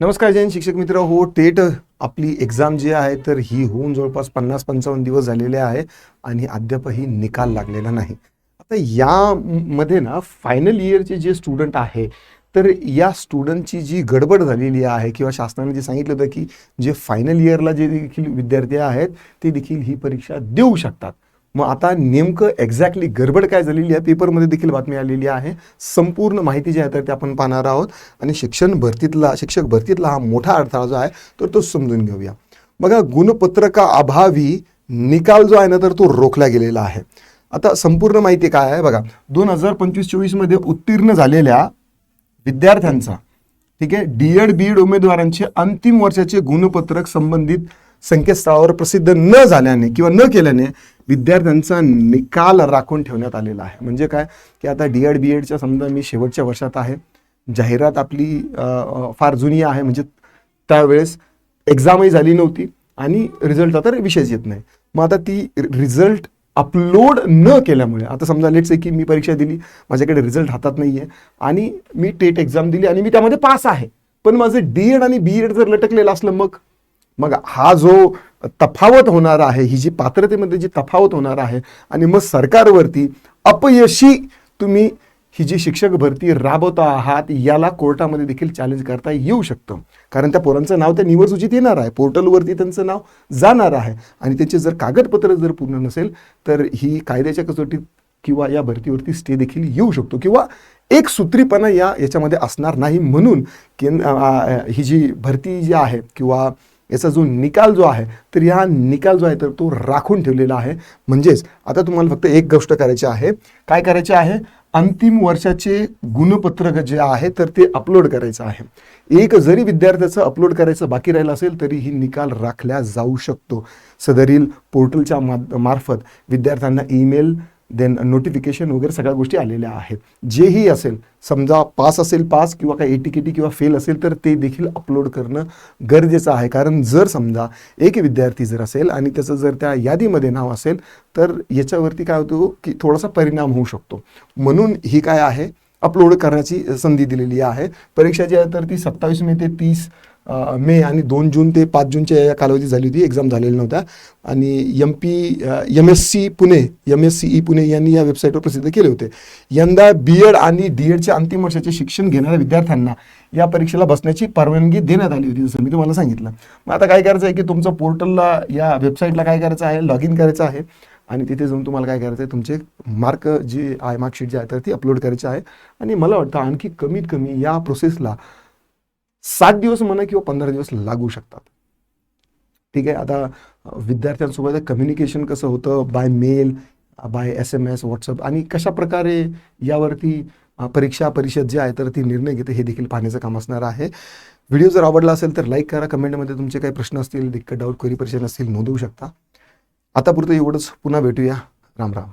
नमस्कार जैन शिक्षक मित्र हो टेट आपली एक्झाम जी आहे तर ही होऊन जवळपास पन्नास पंचावन्न दिवस झालेले आहे आणि अद्यापही निकाल लागलेला नाही. आता यामध्ये ना फायनल इयरचे जे स्टुडंट आहे तर या स्टुडंटची जी गडबड झालेली आहे किंवा शासनाने जे सांगितलं होतं की जे फायनल इयरला जे देखील विद्यार्थी आहेत ते देखील ही परीक्षा देऊ शकतात. मग आता नेमकं एक्झॅक्टली गडबड काय झालेली आहे? पेपरमध्ये देखील बातमी आलेली आहे. संपूर्ण माहिती जी आहे तर ते आपण पाहणार आहोत. आणि शिक्षण भरतीतला शिक्षक भरतीतला हा मोठा अडथळा जो आहे तर तो समजून घेऊया. बघा गुणपत्रका अभावी निकाल जो आहे ना तर तो रोखला गेलेला आहे. आता संपूर्ण माहिती काय आहे? बघा दोन हजार पंचवीस चोवीसमध्ये उत्तीर्ण झालेल्या विद्यार्थ्यांचा ठीक आहे डी एड बी एड उमेदवारांचे अंतिम वर्षाचे गुणपत्रक संबंधित संकेतस्थळावर प्रसिद्ध न झाल्याने किंवा न केल्याने विद्यार्थ्यांचा निकाल राखून ठेवण्यात आलेला आहे. म्हणजे काय? की आता डी एड बी एडच्या समजा मी शेवटच्या वर्षात आहे. जाहिरात आपली फार जुनी आहे. म्हणजे त्यावेळेस एक्झामही झाली नव्हती आणि रिझल्ट तर विषयच येत नाही. मग आता ती रिझल्ट अपलोड न केल्यामुळे आता समजा लेट्स आहे की मी परीक्षा दिली माझ्याकडे रिझल्ट हातात नाही आहे आणि मी टेट एक्झाम दिली आणि मी त्यामध्ये पास आहे. पण माझं डी एड आणि बी एड जर लटकलेलं असलं मग? मग हा जो तफावत होणार आहे ही जी पात्रतेमध्ये जी तफावत होणार आहे आणि मग सरकारवरती अपयशी तुम्ही ही जी शिक्षक भरती राबवता आहात याला कोर्टामध्ये देखील चॅलेंज करता येऊ शकतं. कारण त्या पोरांचं नाव त्या निवडसूचीत येणार आहे. पोर्टलवरती त्यांचं नाव जाणार आहे. आणि त्याचे जर कागदपत्र जर पूर्ण नसेल तर ही कायद्याच्या कसोटीत किंवा या भरतीवरती स्टे देखील येऊ शकतो. किंवा एक सूत्रीपणा या याच्यामध्ये असणार नाही. म्हणून केंद्र ही जी भरती जी आहे किंवा याचा जो निकाल जो आहे तर या निकाल जो आहे तर तो राखून ठेवलेला आहे. म्हणजेच आता तुम्हाला फक्त एक गोष्ट करायची आहे. काय करायचे आहे? अंतिम वर्षाचे गुणपत्रक जे आहे तर ते अपलोड करायचं आहे. एक जरी विद्यार्थ्याचं अपलोड करायचं बाकी राहिलं असेल तरी ही निकाल राखल्या जाऊ शकतो. सदरील पोर्टलच्या मा मार्फत विद्यार्थ्यांना ईमेल देन नोटिफिकेशन वगैरे सगळ्या गोष्टी आलेल्या आहेत. जेही असेल समजा पास असेल पास किंवा काही एटी केटी किंवा फेल असेल तर ते देखील अपलोड करणं गरजेचं आहे. कारण जर समजा एक विद्यार्थी जर असेल आणि त्याचं जर त्या यादीमध्ये नाव असेल तर याच्यावरती काय होतो की थोडासा परिणाम होऊ शकतो. म्हणून ही काय आहे? अपलोड करण्याची संधी दिलेली आहे. परीक्षा जी आहे तर ती सत्तावीस मे ते तीस मे आणि दोन जून ते पाच जूनच्या या कालावधी झाली होती. एक्झाम झालेल्या नव्हत्या. आणि M P M S C Pune M S C E Pune यांनी या वेबसाईटवर प्रसिद्ध केले होते. यंदा बी एड आणि डी एडच्या अंतिम वर्षाचे शिक्षण घेणाऱ्या विद्यार्थ्यांना या परीक्षेला बसण्याची परवानगी देण्यात आली होती जसं मी तुम्हाला सांगितलं. मग आता काय करायचं आहे की तुमचं पोर्टलला या वेबसाईटला काय करायचं आहे? लॉग इन करायचं आहे. आणि तिथे जाऊन तुम्हाला काय करायचं आहे? तुमचे मार्क जी आहे मार्कशीट जी आहे तर ती अपलोड करायची आहे. आणि मला वाटतं आणखी कमीत कमी या प्रोसेसला सात दिवस म्हणा किंवा पंधरा दिवस लागू शकतात. ठीक आहे? आता विद्यार्थ्यांसोबत कम्युनिकेशन कसं होतं? By mail by S M S WhatsApp आणि कशा प्रकारे यावरती परीक्षा परिषद जे आहे तर ती निर्णय घेते हे देखील पाहण्याचं काम असणार आहे. व्हिडिओ जर आवडला असेल तर लाईक करा. कमेंटमध्ये तुमचे काही प्रश्न असतील दिक्कत डाऊट क्वेरी परिषद असतील नोंदवू शकता. आतापुरतं एवढंच. पुन्हा भेटूया. राम राम.